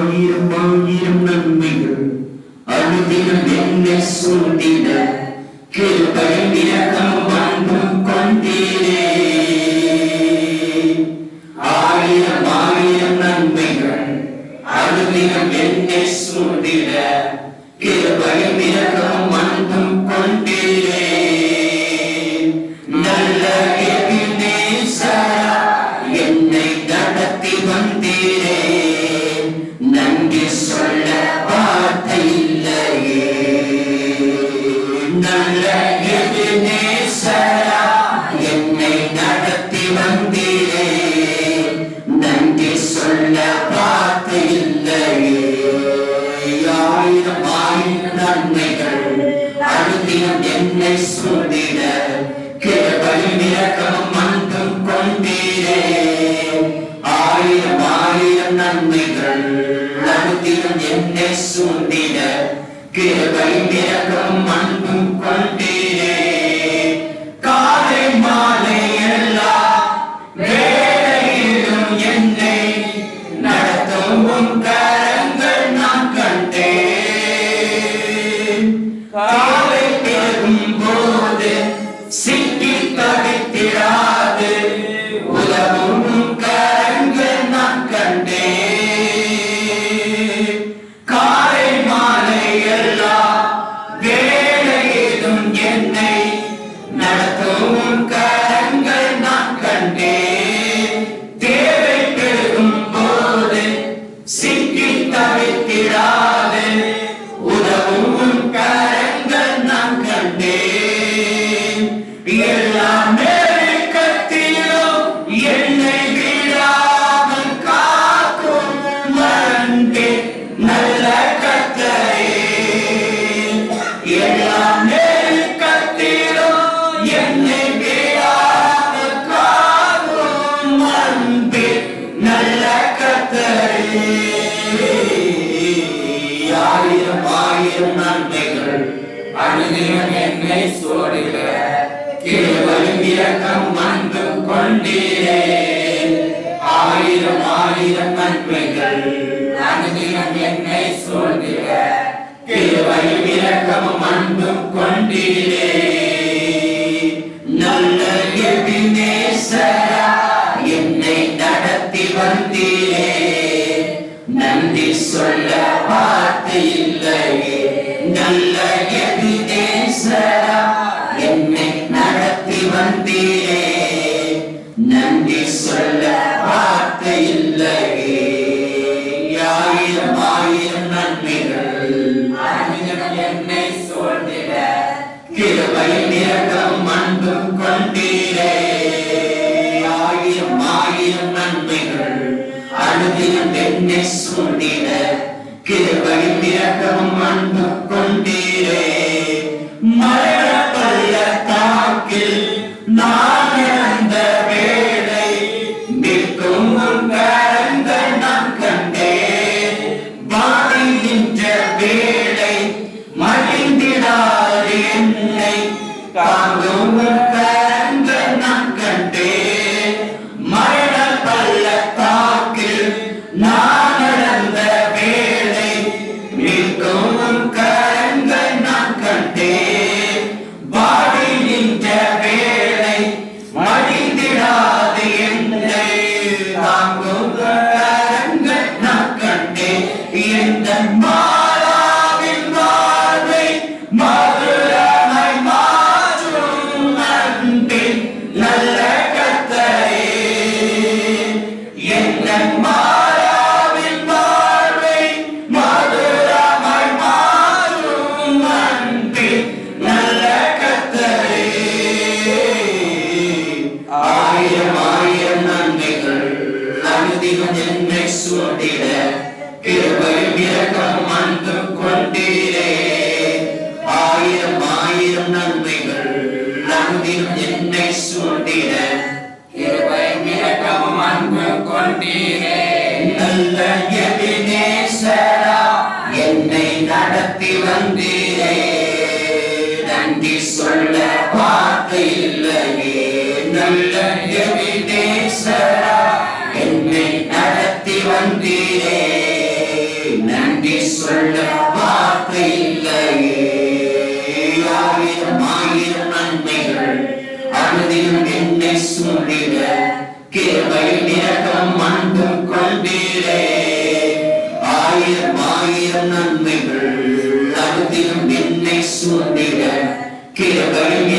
ஆயிரம் ஆயிரம் நன்மைகள் அனுதினம் என்னை சூழ்ந்திட அழுதியம் என்னை சூழ்ந்திட கிருபையும் இரக்கமும் அன்பும் கொண்டே கத்தரே ஆயிரம் ஆயிரம் நன்மைகள் அனுதினம் என்னை சோடுக கிருபையும் இரக்கம் அன்பு கொண்டீரே ஆயிரம் ஆயிரம் நன்மைகள் அனுதினம் என்னை சோடுக கிருபையும் இரக்கமும் அன்பும் கொண்டீரே நல்ல எபினேசரா என்னை நடத்தி வந்தீரே. சொல்ல வார்த்தை இல்லையே நல்ல எபினேசரா என்னை நடத்தி வந்தீரே நன்றி சொல்ல வார்த்தை இல்லையே ஆயிரம் ஆயிரம் நன்மைகள் என்னை சொல்லிட கிருபை இரக்கம் அன்பும் கொண்டீரே ஆயிரம் ஆயிரம் நன்மைகள் அனுதினம் என்னை சொல்லிட இரக்கமும் கொண்டீரே மரண பள்ளத்தாக்கில் நான் இறந்த வேளை நிற்கும் கரங்கள் நான் கண்டேன் வாழுகின்ற என்னை. தாங்கும் ஆயிரம் நன்மைகள் அனுதினம் என்னை சூழ்ந்திட கிருபையும் இரக்கம் அன்பும் கொண்டீரே ஆயிரம் ஆயிரம் நன்மைகள் அனுதினம் என்னை சூழ்ந்திட கிருபையும் இரக்கமும் அன்பும் கொண்டீரே நல்ல எபினேசரா என்னை நடத்தி வந்தீரே. நன்றி சொல்ல வார்த்தையில் que é